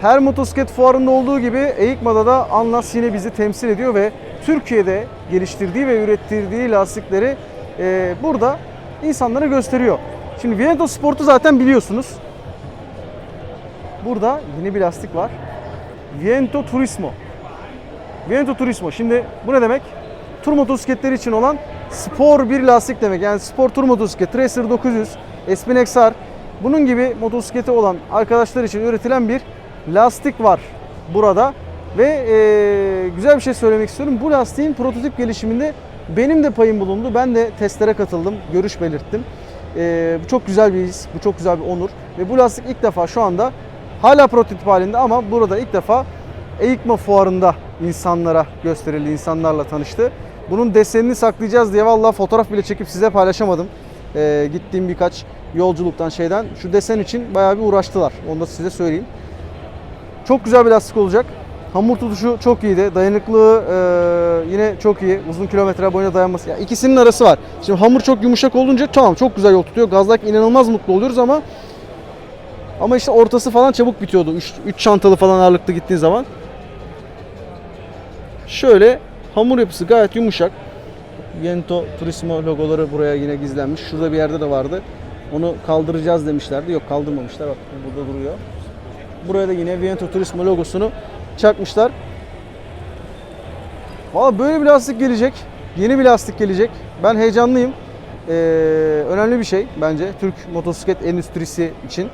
Her motosiklet fuarında olduğu gibi EICMA'da da Anlas yine bizi temsil ediyor ve Türkiye'de geliştirdiği ve ürettirdiği lastikleri e, burada insanlara gösteriyor. Şimdi Viento Sport'u zaten biliyorsunuz. Burada yeni bir lastik var. Viento Turismo. Viento Turismo. Şimdi bu ne demek? Tur motosikletleri için olan spor bir lastik demek. Yani spor tur motosiklet, Tracer 900, Espin XR bunun gibi motosikleti olan arkadaşlar için üretilen bir lastik var burada. Ve e, güzel bir şey söylemek istiyorum. Bu lastiğin prototip gelişiminde benim de payım bulundu. Ben de testlere katıldım, görüş belirttim. E, bu çok güzel bir his, bu çok güzel bir onur. Ve bu lastik ilk defa şu anda hala prototip halinde ama burada ilk defa EICMA fuarında insanlara gösterildi, insanlarla tanıştı. Bunun desenini saklayacağız diye vallahi fotoğraf bile çekip size paylaşamadım. Ee, gittiğim birkaç yolculuktan şeyden. Şu desen için bayağı bir uğraştılar. Onu da size söyleyeyim. Çok güzel bir lastik olacak. Hamur tutuşu çok iyiydi. Dayanıklılığı e, yine çok iyi. Uzun kilometre boyunca dayanması. Ya ikisinin arası var. Şimdi hamur çok yumuşak olunca tamam çok güzel yol tutuyor. Gazdaki inanılmaz mutlu oluyoruz ama ama işte ortası falan çabuk bitiyordu. 3 çantalı falan ağırlıklı gittiğin zaman. Şöyle hamur yapısı gayet yumuşak. Viento Turismo logoları buraya yine gizlenmiş. Şurada bir yerde de vardı. Onu kaldıracağız demişlerdi. Yok kaldırmamışlar. Bak burada duruyor. Buraya da yine Viento Turismo logosunu çakmışlar. Valla böyle bir lastik gelecek. Yeni bir lastik gelecek. Ben heyecanlıyım. Ee, önemli bir şey bence Türk motosiklet endüstrisi için.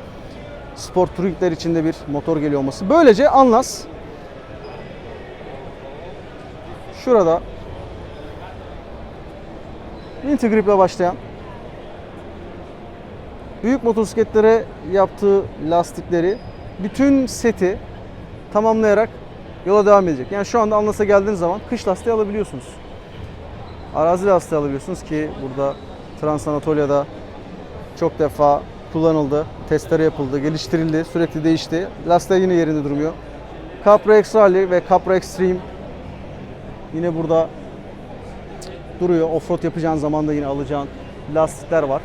Sport touringler için de bir motor geliyor olması. Böylece Anlas şurada Winter ile başlayan büyük motosikletlere yaptığı lastikleri bütün seti tamamlayarak yola devam edecek. Yani şu anda Anlas'a geldiğiniz zaman kış lastiği alabiliyorsunuz. Arazi lastiği alabiliyorsunuz ki burada Trans Anatolia'da çok defa kullanıldı, testleri yapıldı, geliştirildi, sürekli değişti. Lastikler yine yerinde durmuyor. Capra X Rally ve Capra Extreme yine burada duruyor. Offroad yapacağın zaman da yine alacağın lastikler var.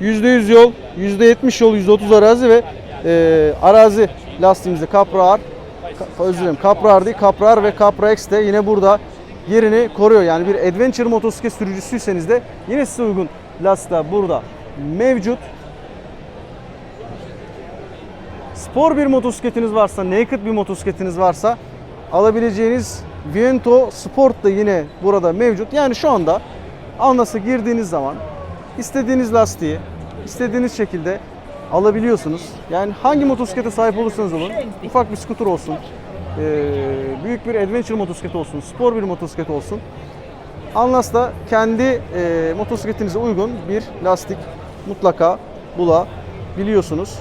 %100 yol, %70 yol, %30 arazi ve e, arazi lastiğimizde Capra R, Ka- özür dilerim Capra R değil, Capra R ve Capra X de yine burada yerini koruyor. Yani bir adventure motosiklet sürücüsüyseniz de yine size uygun lastikler burada mevcut. Spor bir motosikletiniz varsa, naked bir motosikletiniz varsa alabileceğiniz Viento Sport da yine burada mevcut. Yani şu anda Anlas'a girdiğiniz zaman istediğiniz lastiği istediğiniz şekilde alabiliyorsunuz. Yani hangi motosiklete sahip olursanız olun, ufak bir skuter olsun, eee, büyük bir adventure motosiklet olsun, spor bir motosiklet olsun. Anlas'ta kendi eee motosikletinize uygun bir lastik mutlaka bulabiliyorsunuz.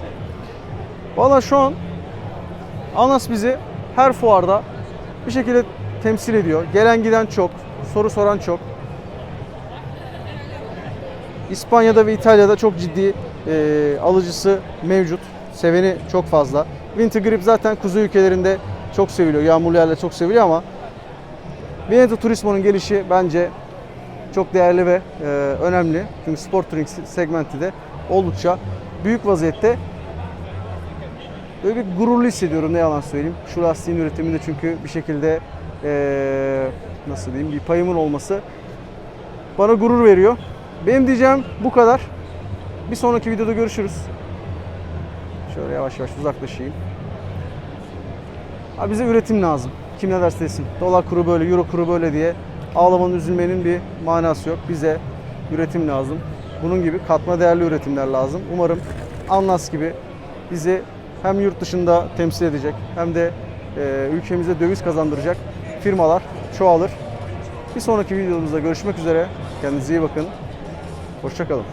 Valla şu an Anas bizi her fuarda bir şekilde temsil ediyor. Gelen giden çok, soru soran çok. İspanya'da ve İtalya'da çok ciddi e, alıcısı mevcut. Seveni çok fazla. Winter Grip zaten kuzey ülkelerinde çok seviliyor. Yağmurlu yerler çok seviliyor ama Veneto Turismo'nun gelişi bence çok değerli ve e, önemli. Çünkü sport touring segmenti de oldukça büyük vaziyette. Böyle bir gururlu hissediyorum ne yalan söyleyeyim. Şu lastiğin üretiminde çünkü bir şekilde eee, nasıl diyeyim bir payımın olması bana gurur veriyor. Benim diyeceğim bu kadar. Bir sonraki videoda görüşürüz. Şöyle yavaş yavaş uzaklaşayım. Abi bize üretim lazım. Kim ne derse desin. Dolar kuru böyle, euro kuru böyle diye ağlamanın, üzülmenin bir manası yok. Bize üretim lazım. Bunun gibi katma değerli üretimler lazım. Umarım Anlas gibi bizi hem yurt dışında temsil edecek hem de e, ülkemize döviz kazandıracak firmalar çoğalır. Bir sonraki videomuzda görüşmek üzere. Kendinize iyi bakın. Hoşçakalın.